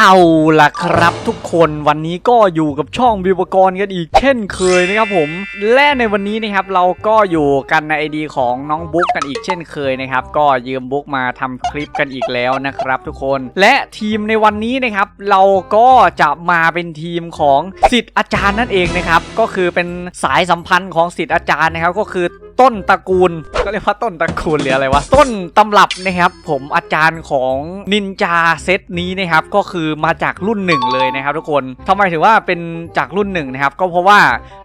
เอาล่ะครับทุกคนวันนี้ก็อยู่กับช่องบิวกรกันอีกเช่นเคยนะครับผม และในวันนี้นะครับเราก็อยู่กันในไอดีของน้องบุ๊กกันอีกเช่นเคยนะครับ ก็ยืมบุ๊กมาทำคลิปกันอีกแล้วนะครับทุกคนและทีมในวันนี้นะครับ เราก็จะมาเป็นทีมของสิทธิ์อาจารย์นั่นเองนะครับ ก็คือเป็นสายสัมพันธ์ของสิทธิ์อาจารย์นะครับ ก็คือ ต้นตระกูลก็เรียกว่าต้นตระกูลหรืออะไรวะต้นตำรับนะครับ ผมอาจารย์ของนินจาเซตนี้นะครับ ก็คือมาจากรุ่นหนึ่งเลยนะครับ ทุกคนทำไมถึงว่าเป็นจากรุ่นหนึ่งนะครับ ก็เพราะว่า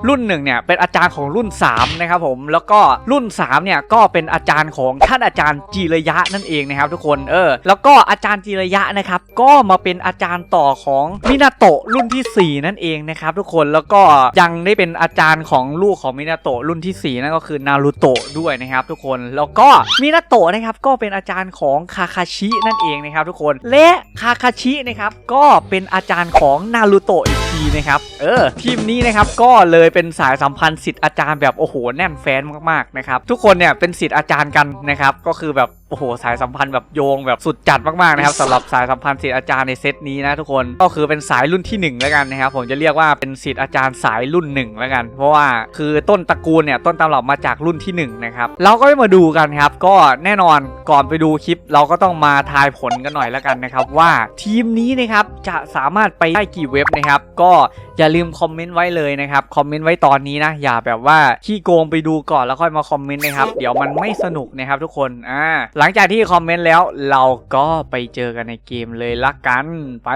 รุ่นหนึ่งเนี่ยเป็นอาจารย์ของรุ่น 3 นะครับผมแล้วก็รุ่น3เนี่ยก็เป็นอาจารย์ของท่านอาจารย์จีระยะนั่นเองนะครับ ทุกคนเออ แล้วก็อาจารย์จีระยะนะครับ ก็มาเป็นอาจารย์ต่อของมินาโตะรุ่นทีสี่4 นั่นเองนะครับ ทุกคนแล้วก็ยังได้เป็นอาจารย์ของลูกของมินาโตะรุ่นที่ 4 นั่นก็คือนารูโตะด้วยนะครับทุกคนแล้วก็มินาโตะนะครับก็เป็นอาจารย์ของคาคาชินั่นเองนะครับทุกคนและคาคาชินะครับก็เป็นอาจารย์ของนารูโตะอีก ทีนะครับ เออ ทีมนี้นะครับก็เลยเป็นสายสัมพันธ์สิทธิ์อาจารย์แบบโอ้โหแน่นแฟนมากๆนะครับทุกคนเนี่ยเป็นสิทธิ์อาจารย์กันนะครับก็คือแบบโอ้โหสายสัมพันธ์แบบโยงแบบสุดจัดมากๆนะครับสำหรับสายสัมพันธ์สิทธิ์อาจารย์ในเซตนี้นะทุกคนก็คือเป็นสายรุ่นที่หนึ่งแล้วกันนะครับผมจะเรียกว่าเป็นสิทธิ์อาจารย์สายรุ่นหนึ่งแล้วกัน เพราะว่าคือต้นตระกูลเนี่ยต้นตำรับมาจากรุ่นที่หนึ่งนะครับเราก็มาดูกันครับก็แน่นอนก่อนไปดูคลิป เราก็ต้องมาทายผลกันหน่อยแล้วกันนะครับว่าทีมนี้นะครับจะสามารถไปได้กี่เว็บนะครับกอย่าลืมคอมเมนต์ไว้เลยนะครับคอมเมนต์ไว้ตอนนี้นะ อย่าแบบว่าขี้โกงไปดูก่อนแล้วค่อยมาคอมเมนต์นะครับ เดี๋ยวมันไม่สนุกนะครับทุกคนอ่าหลังจากที่คอมเมนต์แล้วเราก็ไปเจอกันในเกมเลยละกันไป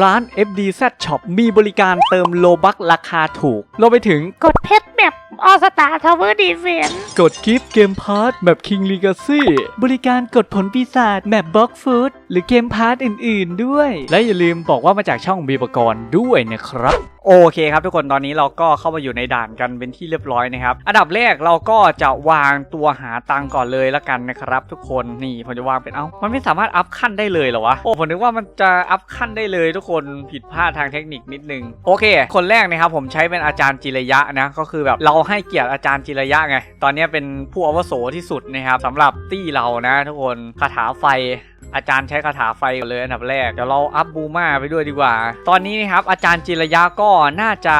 ร้าน FDZ Shop มีบริการเติมโลบักราคาถูกเราไปถึงกดเพชรแบบ ออสตาทาวเวอร์ดีเฟนกดกิฟต์เกมพาร์ทแบบ King Legacy บริการกดผลปีศาจแบบบล็อกฟูดหรือเกมพาร์ทอื่น ๆ ด้วย และอย่าลืมบอกว่ามาจากช่องบีปกรณ์ด้วยนะครับ โอเคครับทุกคนตอนนี้เราก็เข้ามาอยู่ในด่านกันเป็นที่เรียบร้อยนะครับ อันดับแรกเราก็จะวางตัวหาตังค์ก่อนเลยละกันนะครับ ทุกคนนี่ผมจะวางเป็นเอ้ามันไม่สามารถอัพขั้นได้เลยเหรอวะโอ้ผมนึกว่ามันจะอัพขั้นได้เลย ทุกคนผิดพลาดทางเทคนิคนิดนึงโอเค คนแรกนะครับผมใช้เป็นอาจารย์จิระยะนะก็คือแบบเราให้เกียรติอาจารย์จิระยะไง ตอนนี้เป็นผู้อาวุโสที่สุดนะครับสำหรับตี้เรานะทุกคนคาถาไฟ อาจารย์ใช้คาถาไฟก่อนเลยอันดับแรกเดี๋ยวเราอัพบูมาไปด้วยดีกว่า ตอนนี้นะครับอาจารย์จิระยะก็น่าจะ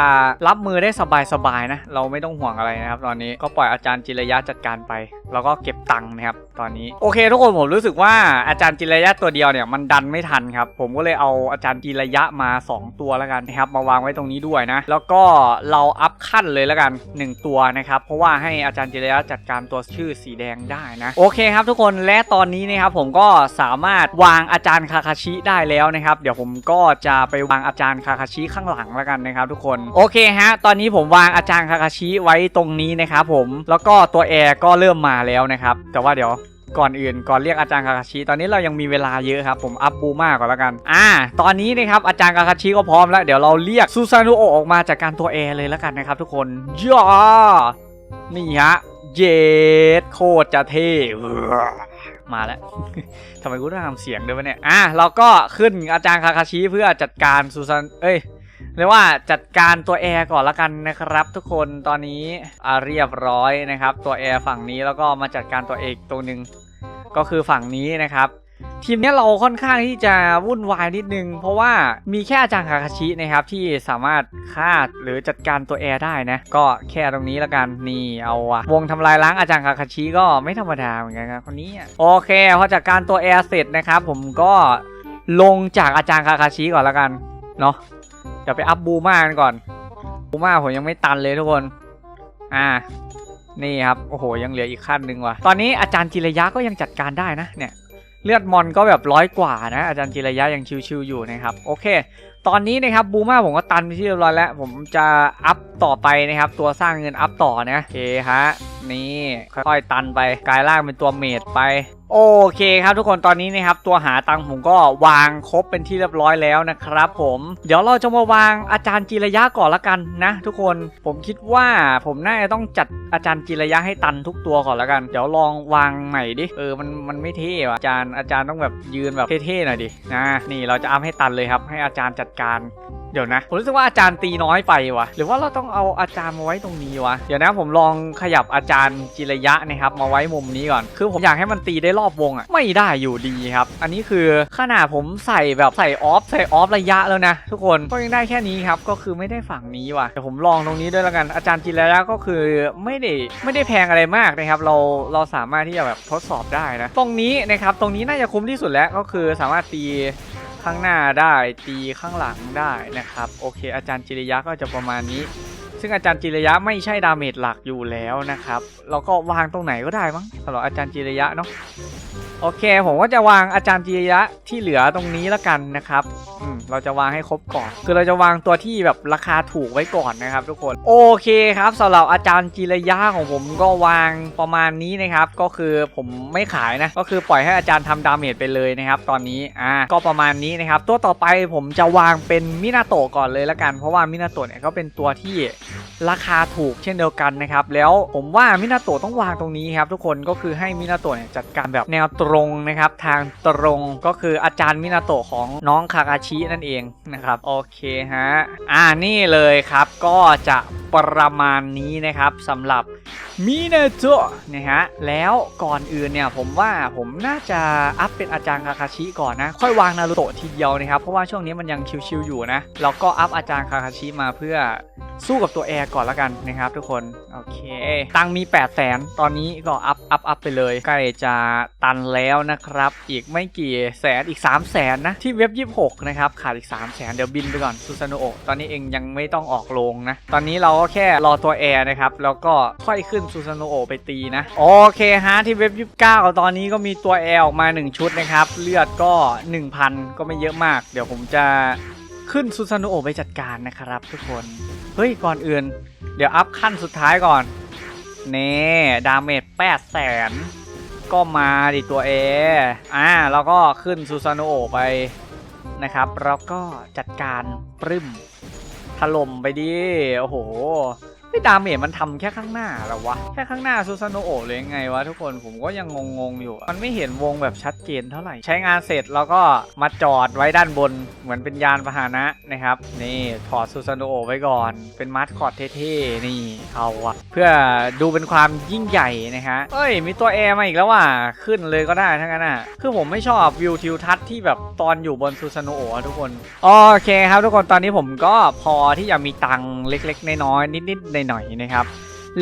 รับมือได้สบายๆนะ เราไม่ต้องห่วงอะไรนะครับ ตอนนี้ก็ปล่อยอาจารย์จิระยะจัดการไป แล้วก็เก็บตังค์นะครับตอนนี้โอเค ทุกคนผมรู้สึกว่าอาจารย์จิระยะตัวเดียวเนี่ยมันดันไม่ทันครับ ผมก็เลยเอาอาจารย์จิระยะมา 2 ตัวแล้วกันนะครับมาวางไว้ตรงนี้ด้วยนะ แล้วก็เราอัพขั้นเลยแล้วกัน 1 ตัวนะครับเพราะว่าให้อาจารย์จิระยะจัดการตัวชื่อสีแดงได้นะโอเคครับทุกคนและตอนนี้นะครับผมก็สามารถวางอาจารย์คาคาชิได้แล้วนะครับ เดี๋ยวผมก็จะไปวางอาจารย์คาคาชิข้างหลังแล้วกันนะครับทุกคนโอเคฮะตอนนี้ผมวางอาจารย์คาคาชิไว้ตรงนี้นะครับผมแล้วก็ตัวแอร์ก็เริ่มมาแล้วนะครับแต่ว่าเดี๋ยวก่อนอื่นก่อนเรียกอาจารย์คาคาชิตอนนี้เรายังมีเวลาเยอะครับ ผมอัพบูมากก่อนแล้วกัน อ่า ตอนนี้นะครับอาจารย์คาคาชิก็พร้อมแล้ว เดี๋ยวเราเรียกซูซานุโอออกมาจากการตัวแอร์เลยแล้วกันนะครับทุกคนย่านี่ฮะเยดโคตรจะเท่ มาแล้วทำไมกูต้องทำเสียงด้วยวะเนี่ย อะ เราก็ขึ้นอาจารย์คาคาชิเพื่อจัดการซูซานเอ้ยเรียกว่าจัดการตัวแอร์ก่อนละกันนะครับทุกคนตอนนี้อ่าเรียบร้อยนะครับ ตัวแอร์ฝั่งนี้แล้วก็มาจัดการตัวเอกตัวหนึ่งก็คือฝั่งนี้นะครับ ทีมนี้เราค่อนข้างที่จะวุ่นวายนิดนึง เพราะว่ามีแค่อาจารย์คาคาชินะครับที่สามารถฆ่าหรือจัดการตัวแอร์ได้นะ ก็แค่ตรงนี้ละกันนี่เอาอะวงทำลายล้างอาจารย์คาคาชิก็ไม่ธรรมดาเหมือนกันครับคนนี้โอเคพอจัดการตัวแอร์เสร็จนะครับผมก็ลงจากอาจารย์คาคาชิก่อนละกันเนาะเดี๋ยวไปอัพบูมากันก่อนบูมาผมยังไม่ตันเลยทุกคนอ่านี่ครับโอ้โหยังเหลืออีกขั้นหนึ่งว่ะตอนนี้อาจารย์จิระยะก็ยังจัดการได้นะเนี่ย เลือดมอนก็แบบร้อยกว่านะ อาจารย์จิระยะยังชิวๆอยู่นะครับโอเค ตอนนี้นะครับบูมาผมก็ตันไปที่เรียบร้อยแล้ว ผมจะอัพต่อไปนะครับ ตัวสร้างเงินอัพต่อนะโอเคฮะนี่ค่อยๆตันไปกลายร่างเป็นตัวเมดไป โอเคครับทุกคนตอนนี้นะครับตัวหาตังผมก็วางครบเป็นที่เรียบร้อยแล้วนะครับ ผมเดี๋ยวเราจะมาวางอาจารย์จิระยะก่อนละกันนะ ทุกคนผมคิดว่าผมน่าจะต้องจัดอาจารย์จิระยะให้ตันทุกตัวก่อนละกัน เดี๋ยวลองวางใหม่ดิเออมันมันไม่เท่ว่ะอาจารย์อาจารย์ต้องแบบยืนแบบเท่ๆหน่อยดินะนี่เราจะอัพให้ตันเลยครับ ให้อาจารย์จัดการ เดี๋ยวนะ ผมรู้สึกว่าอาจารย์ตีน้อยไปวะหรือว่าเราต้องเอาอาจารย์มาไว้ตรงนี้วะ เดี๋ยวนะผมลองขยับอาจารย์จิระยะนะครับมาไว้มุมนี้ก่อน คือผมอยากให้มันตีได้รอบวงอะไม่ได้อยู่ดีครับ อันนี้คือขนาดผมใส่แบบใส่ออฟใส่ออฟระยะแล้วนะ ทุกคนก็ยังได้แค่นี้ครับก็คือไม่ได้ฝั่งนี้วะเดี๋ยวผมลองตรงนี้ด้วยแล้วกันอาจารย์จิระยะก็คือไม่ได้ไม่ได้แพงอะไรมากนะครับ เราเราสามารถที่จะแบบทดสอบได้นะ ตรงนี้นะครับตรงนี้น่าจะคุ้มที่สุดแล้วก็คือสามารถตี ข้างหน้าได้ตีข้างหลังได้นะครับ โอเค อาจารย์จิริยะก็จะประมาณนี้ ซึ่งอาจารย์จิริยะไม่ใช่ดาเมจหลักอยู่แล้วนะครับ เราก็วางตรงไหนก็ได้มั้งสำหรับอาจารย์จิริยะเนาะ โอเค ผมก็จะวางอาจารย์จิริยะที่เหลือตรงนี้แล้วกันนะครับ อืม เราจะวางให้ครบก่อน คือเราจะวางตัวที่แบบราคาถูกไว้ก่อนนะครับ ทุกคน โอเคครับสำหรับอาจารย์จิริยะของผมก็วางประมาณนี้นะครับ ก็คือผมไม่ขายนะ ก็คือปล่อยให้อาจารย์ทำดาเมจไปเลยนะครับ ตอนนี้ อ่า ก็ประมาณนี้นะครับ ตัวต่อไปผมจะวางเป็นมินาโตะก่อนเลยละกัน เพราะว่ามินาโตะเนี่ยก็เป็นตัวที่ราคาถูกเช่นเดียวกันนะครับ แล้วผมว่ามินาโตะต้องวางตรงนี้ครับทุกคน ก็คือให้มินาโตะเนี่ยจัดการแบบแนวตรงนะครับ ทางตรงก็คืออาจารย์มินาโตะของน้องคาคาชินั่นเองนะครับ โอเคฮะ อ่านี่เลยครับ ก็จะประมาณนี้นะครับสำหรับมินาโตะนะฮะ แล้วก่อนอื่นเนี่ยผมว่าผมน่าจะอัพเป็นอาจารย์คาคาชิก่อนนะ ค่อยวางนารูโตะทีเดียวนะครับ เพราะว่าช่วงนี้มันยังชิวๆอยู่นะเราก็อัพอาจารย์คาคาชิมาเพื่อสู้กับตัวแอร์ก่อนละกันนะครับทุกคน โอเค ตังมี 8 0 0แสนตอนนี้ก็อัพอัพอัพไปเลย ใกล้จะตันแล้วนะครับ อีกไม่กี่แสนอีก 3 0 0แสนนะที่เว็บ 26 นะครับ ขาดอีก 3 0 0แสนเดี๋ยวบินไปก่อนซูซานโอตอนนี้เองยังไม่ต้องออกโรงนะ ตอนนี้เราก็แค่รอตัวแอร์นะครับ แล้วก็ค่อยขึ้นซูซานโอไปตีนะ โอเคฮะที่เว็บ 29 ตอนนี้ก็มีตัวแอร์ออกมา 1 ชุดนะครับ เลือดก็ 1,000 ก็ไม่เยอะมาก เดี๋ยวผมจะขึ้นซูซานโอไปจัดการนะครับ ทุกคนเฮ้ยก่อนอื่น เดี๋ยวอัพขั้นสุดท้ายก่อนเน่ดาเมจ8 0 0แสน ก็มาดิตัวเออ่าแล้วก็ขึ้นซูซานโอไปนะครับ แล้วก็จัดการปรึ้มถล่มไปดิ โอ้โห ไม่ดาเมจมันทำแค่ข้างหน้าหรอวะ แค่ข้างหน้าซูซานโอะเลยยังไงวะทุกคนผมก็ยังงงๆอยู่ มันไม่เห็นวงแบบชัดเจนเท่าไหร่ ใช้งานเสร็จแล้วก็มาจอดไว้ด้านบน เหมือนเป็นยานพาหนะนะครับ นี่ถอดซูซานโอะไว้ก่อน เป็นมาสคอตเท่ๆ นี่เอาอะเพื่อดูเป็นความยิ่งใหญ่นะฮะเอ้ย มีตัวแอร์มาอีกแล้วว่ะ ขึ้นเลยก็ได้ทั้งนั้นอะ คือผมไม่ชอบวิวทิวทัศน์ที่แบบตอนอยู่บนซูซานโอะทุกคน โอเคครับทุกคน ตอนนี้ผมก็พอที่จะมีตังค์เล็กๆ น้อยๆ นิดๆในหน่อยนะครับ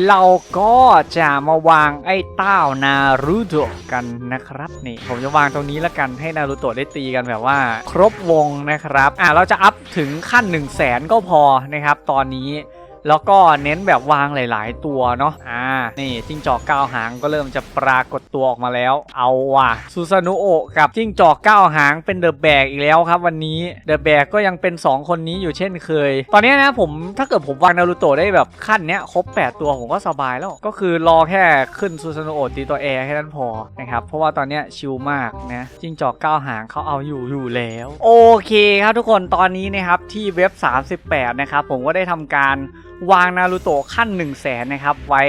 เราก็จะมาวางไอ้เต้านารูโตะกันนะครับนี่ผมจะวางตรงนี้แล้วกันให้นารูโตะได้ตีกันแบบว่า ครบวงนะครับอะเราจะอัพถึงขั้น 1 0 0 0 0แสนก็พอนะครับ ตอนนี้ แล้วก็เน้นแบบวางหลาย ๆ ตัวเนาะอ่านี่จิ้งจอกเก้าหางก็เริ่มจะปรากฏตัวออกมาแล้ว เอาว่ะซูซานุโอะกับจิ้งจอกเก้าหางเป็นเดอะแบกอีกแล้วครับวันนี้เดอะแบกก็ยังเป็น 2 คนนี้อยู่เช่นเคย ตอนนี้นะผมถ้าเกิดผมวางนารูโตะได้แบบขั้นเนี้ยครบ 8 ตัวผมก็สบายแล้ว ก็คือรอแค่ขึ้นซูซานุโอะตีตัวแอร์แค่นั้นพอนะครับเพราะว่าตอนเนี้ยชิลมากนะจิ้งจอกเก้าหางเขาเอาอยู่อยู่แล้ว โอเคครับทุกคนตอนนี้นะครับที่เว็บ 38 นะครับผมก็ได้ทำการวางนารูโตะขั้น 1 0 0 0 0แสนนะครับ ไว้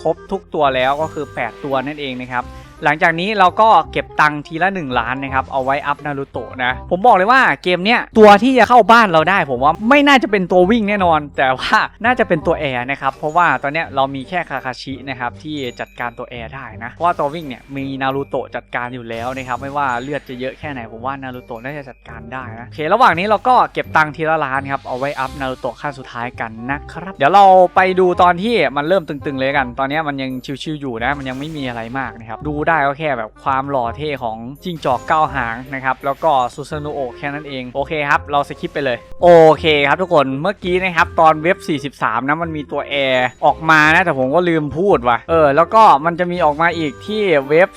ครบทุกตัวแล้วก็คือ 8 ตัวนั่นเองนะครับ หลังจากนี้เราก็เก็บตังค์ทีละ 1 ล้านนะครับ เอาไว้อัพนารูโตะนะ ผมบอกเลยว่าเกมเนี้ยตัวที่จะเข้าบ้านเราได้ ผมว่าไม่น่าจะเป็นตัววิ่งแน่นอน แต่ว่าน่าจะเป็นตัวแอร์นะครับ เพราะว่าตอนเนี้ยเรามีแค่คาคาชินะครับที่จัดการตัวแอร์ได้นะ เพราะว่าตัววิ่งเนี่ยมีนารูโตะจัดการอยู่แล้วนะครับไม่ว่าเลือดจะเยอะแค่ไหนผมว่านารูโตะน่าจะจัดการได้นะโอเคระหว่างนี้เราก็เก็บตังค์ทีละล้านครับเอาไว้อัพนารูโตะขั้นสุดท้ายกันนะครับ เดี๋ยวเราไปดูตอนที่มันเริ่มตึงๆเลยกัน ตอนเนี้ยมันยังชิวๆอยู่นะ มันยังไม่มีอะไรมากนะครับดูได้ก็แค่แบบความหล่อเท่ของจิ้งจอกเก้าหางนะครับแล้วก็ซูซานุโอะแค่นั้นเองโอเคครับเราสคิปไปเลย โอเคครับทุกคนเมื่อกี้นะครับตอนเว็บ 43 นะมันมีตัวแอร์ออกมานะแต่ผมก็ลืมพูดว่ะเออแล้วก็มันจะมีออกมาอีกที่เว็บ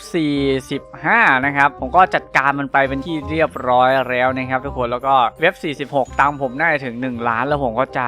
45 นะครับผมก็จัดการมันไปเป็นที่เรียบร้อยแล้วนะครับทุกคนแล้วก็เว็บ 46 ตามผมได้ถึง 1 ล้านแล้วผมก็จะ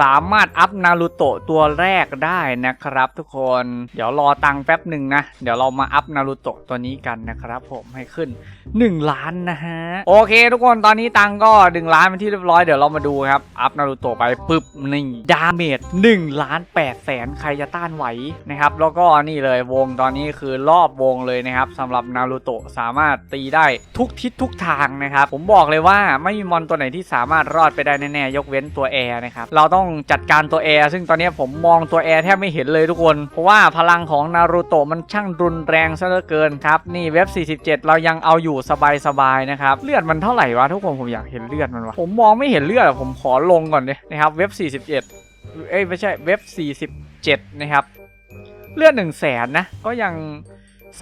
สามารถอัพนารูโตะตัวแรกได้นะครับ ทุกคนเดี๋ยวรอตังแป๊บหนึ่งนะ เดี๋ยวเรามาอัพนารูโตะตัวนี้กันนะครับ ผมให้ขึ้น 1 ล้านนะฮะ โอเค ทุกคนตอนนี้ตังก็ 1 ล้านเป็นที่เรียบร้อยเดี๋ยวเรามาดูครับ อัพนารูโตะไปปึ๊บนี่ดาเมจ1ล้าน8แสนใครจะต้านไหวนะครับ แล้วก็นี่เลยวงตอนนี้คือรอบวงเลยนะครับสำหรับนารูโตะสามารถตีได้ทุกทิศทุกทางนะครับ ผมบอกเลยว่าไม่มีมอนตัวไหนที่สามารถรอดไปได้แน่ๆยกเว้นตัวแอร์นะครับเราต้องจัดการตัวแอร์ซึ่งตอนนี้ผมมองตัวแอร์แทบไม่เห็นเลยทุกคน เพราะว่าพลังของนารูโตะมันช่างรุนแรงซะเหลือเกินครับ นี่เว็บ 47 เรายังเอาอยู่สบายๆนะครับ เลือดมันเท่าไหร่วะทุกคนผมอยากเห็นเลือดมันวะผมมองไม่เห็นเลือดผมขอลงก่อนเลยนะครับเว็บ47เอ้ยไม่ใช่เว็บ 47 นะครับ เลือด1 0 0 0 0แสนนะก็ยัง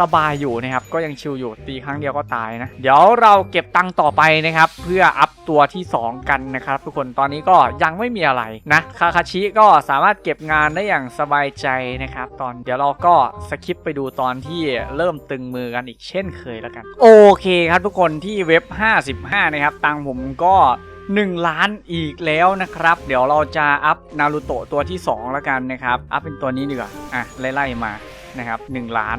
สบายอยู่นะครับ ก็ยังชิลอยู่ตีครั้งเดียวก็ตายนะ เดี๋ยวเราเก็บตังค์ต่อไปนะครับ เพื่ออัพตัวที่ 2 กันนะครับ ทุกคนตอนนี้ก็ยังไม่มีอะไรนะคาคาชิก็สามารถเก็บงานได้อย่างสบายใจนะครับ ตอนเดี๋ยวเราก็สคิปไปดูตอนที่เริ่มตึงมือกันอีกเช่นเคยแล้วกัน โอเคครับทุกคนที่เว็บ 55 นะครับ ตังค์ผมก็1 ล้านอีกแล้วนะครับ เดี๋ยวเราจะอัพนารูโตะตัวที่ 2 แล้วกันนะครับ อัพเป็นตัวนี้ดีกว่าอะไล่ๆมานะครับ1ล้าน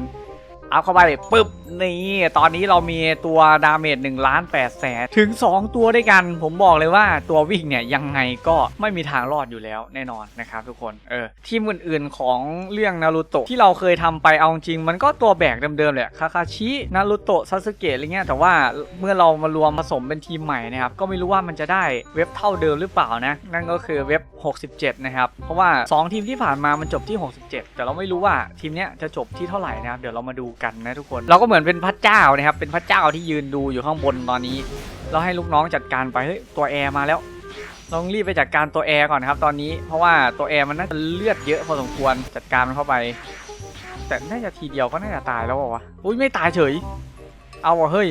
อัพเข้าไปปุ๊บนี่ตอนนี้เรามีตัวดาเมจ1ล้าน8แสนถึง 2 ตัวด้วยกัน ผมบอกเลยว่าตัววิ่งเนี่ยยังไงก็ไม่มีทางรอดอยู่แล้วแน่นอนนะครับทุกคนเออทีมอื่นๆของเรื่องนารูโตะที่เราเคยทำไปเอาจริง มันก็ตัวแบกเดิมๆแหละคาคาชินารูโตะซาสึเกะอะไรเงี้ยแต่ว่าเมื่อเรามารวมผสมเป็นทีมใหม่นะครับก็ไม่รู้ว่ามันจะได้เว็บเท่าเดิมหรือเปล่านะนั่นก็คือเว็บ 67 นะครับเพราะว่า 2 ทีมที่ผ่านมามันจบที่ 67 แต่เราไม่รู้ว่าทีมเนี้ยจะจบที่เท่าไหร่นะครับเดี๋ยวเรามาดูกันนะทุกคน เราก็เหมือนเป็นพระเจ้านะครับ เป็นพระเจ้าที่ยืนดูอยู่ข้างบนตอนนี้ เราให้ลูกน้องจัดการไป เฮ้ย ตัวแอร์มาแล้วต้องรีบไปจัดการตัวแอร์ก่อนนะครับตอนนี้ เพราะว่าตัวแอร์มันน่าจะเลือดเยอะพอสมควร จัดการมันเข้าไป แต่น่าจะทีเดียวก็น่าจะตายแล้วเปล่าวะอุ้ยไม่ตายเฉย เอาวะเฮ้ย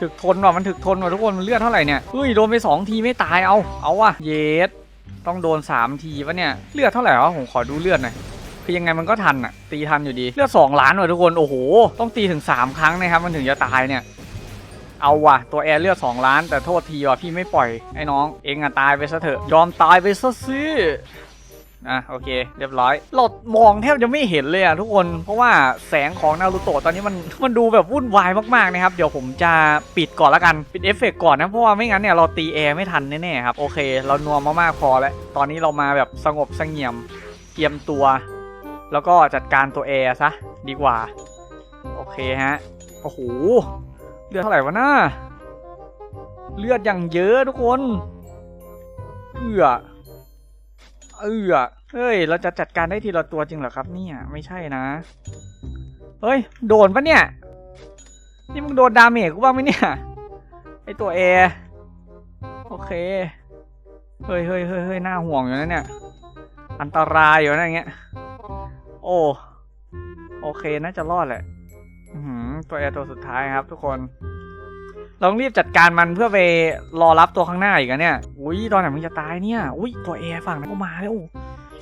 ถึกทนว่ะมันถึกทนว่ะทุกคนมันเลือดเท่าไหร่เนี่ยเฮ้ยโดนไปสองทีไม่ตายเอา เอาวะเยสต้องโดนสามทีวะเนี่ย เลือดเท่าไหร่วะผมขอดูเลือดหน่อย คือยังไงมันก็ทันอะตีทันอยู่ดีเลือดสองล้านว่ะทุกคนโอ้โหต้องตีถึงสามครั้งนะครับมันถึงจะตายเนี่ยเอาว่ะตัวแอร์เลือดสองล้าน แต่โทษทีว่ะพี่ไม่ปล่อยไอ้น้องเองอะตายไปซะเถอะยอมตายไปซะสิอะโอเค เรียบร้อยเรามองแทบจะไม่เห็นเลยอะทุกคนเพราะว่าแสงของนารูโตะตอนนี้มันมันดูแบบวุ่นวายมากๆนะครับ เดี๋ยวผมจะปิดก่อนละกัน ปิดเอฟเฟกก่อนนะ เพราะว่าไม่งั้นเนี่ยเราตีแอร์ไม่ทันแน่ๆครับ โอเค เรานัวมามากพอแล้ว ตอนนี้เรามาแบบสงบสงเงียมเตรียมตัว แล้วก็จัดการตัวแอร์ซะดีกว่า โอเคฮะ โอ้โห เลือดเท่าไหร่วะน้าเลือดอย่างเยอะทุกคน เอือเอือเฮ้ย เราจะจัดการได้ทีละตัวจริงเหรอครับเนี่ย ไม่ใช่นะ เฮ้ย โดนปะเนี่ย นี่มึงโดนดาเมจกูบ้างไหมเนี่ย ไอตัวแอร์โอเค เฮ้ยเฮ้ยเฮ้ยเฮ้ยน่าห่วงอยู่นะเนี่ย อันตรายอยู่นะอย่างเงี้ย โอ้ โอเคน่าจะรอดแหละหือตัวแอร์ตัวสุดท้ายครับทุกคนเราต้องรีบจัดการมันเพื่อไปรอรับตัวข้างหน้าอีกอะเนี่ย อุ้ยตอนไหนมึงจะตายเนี่ย อุ้ยตัวแอร์ฝั่งนั้นก็มาแล้ว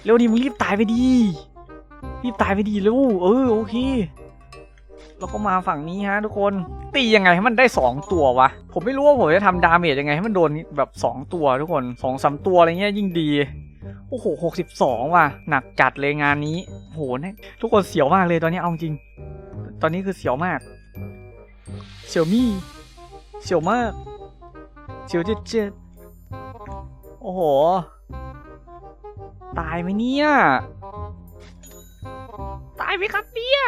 เร็วดิมึงรีบตายไปดี รีบตายไปดีเร็ว เออโอเคแล้วก็มาฝั่งนี้ฮะทุกคน ตียังไงให้มันได้ 2 ตัววะ ผมไม่รู้ว่าผมจะทำดาเมจยังไงให้มันโดนแบบ 2 ตัวทุกคน2อสตัวอะไรเงี้ยยิ่งดี โอ้โหหกสิบสองว่ะ หนักจัดเลยงานนี้โหเนี่ยทุกคนเสียวมากเลยตอนนี้เอาจริง ตอนนี้คือเสียวมาก เสี่ยวมี่ เสียวมาก เสียวเจ็ดเจ็ดโอ้โห ตายไหมเนี่ย ตายไหมครับเนี่ย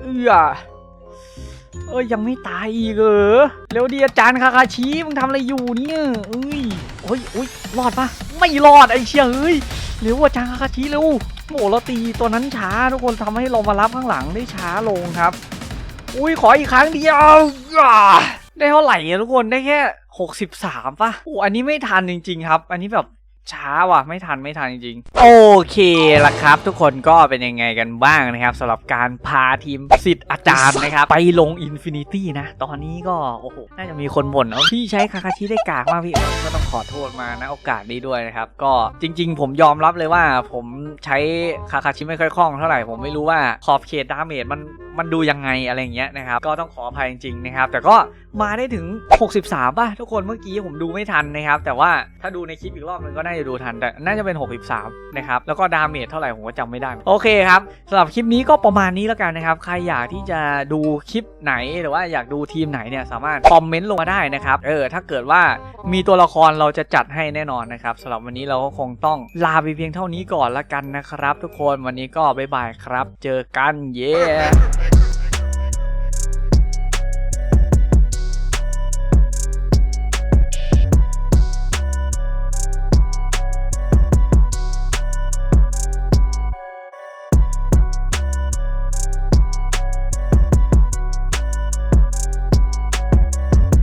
เอือเอ้ยยังไม่ตายอีกเหรอ เร็วดีอาจารย์คาคาชิมึงทำอะไรอยู่เนี่ยเอ้ยโอ้ยโอ้ยรอดปะ ไม่รอดไอ้เชี่ยเอ้ยเร็วว่าจางคาคาชิเร็วโหเราตีตัวนั้นช้าทุกคนทำให้เรามารับข้างหลังได้ช้าลงครับ อุ้ยขออีกครั้งเดียวได้เท่าไหร่อะทุกคนได้แค่ 63ป่ะโอ้อันนี้ไม่ทันจริง ๆ ครับ อันนี้แบบ ช้าว่ะไม่ทันไม่ทันจริงๆ โอเคละครับ ทุกคนก็เป็นยังไงกันบ้างนะครับสำหรับการพาทีมสิทธิ์อาจารย์นะครับ ไปลงอินฟินิตี้นะ ตอนนี้ก็ โอ้โห น่าจะมีคนบ่นเอาพี่ใช้คาคาชิได้กากมากพี่เออก็ต้องขอโทษมานะโอกาสนี้ด้วยนะครับ ก็จริง ๆ ผมยอมรับเลยว่า ผมใช้คาคาชิไม่ค่อยคล่องเท่าไหร่ผมไม่รู้ว่าขอบเขตดาเมจมันมันดูยังไงอะไรอย่างเงี้ยนะครับก็ต้องขออภัยจริงๆนะครับแต่ก็ มาได้ถึง 63 ป่ะ ทุกคนเมื่อกี้ผมดูไม่ทันนะครับ แต่ว่าถ้าดูในคลิปอีกรอบนึงก็น่าจะดูทัน แต่น่าจะเป็น 63 นะครับ แล้วก็ดาเมจเท่าไหร่ผมก็จำไม่ได้ โอเคครับสำหรับคลิปนี้ก็ประมาณนี้แล้วกันนะครับ ใครอยากที่จะดูคลิปไหนหรือว่าอยากดูทีมไหนเนี่ยสามารถคอมเมนต์ลงมาได้นะครับ เออ ถ้าเกิดว่ามีตัวละครเราจะจัดให้แน่นอนนะครับสำหรับวันนี้เราก็คงต้องลาไปเพียงเท่านี้ก่อนละกันนะครับ ทุกคนวันนี้ก็บ๊ายบายครับ เจอกันเย้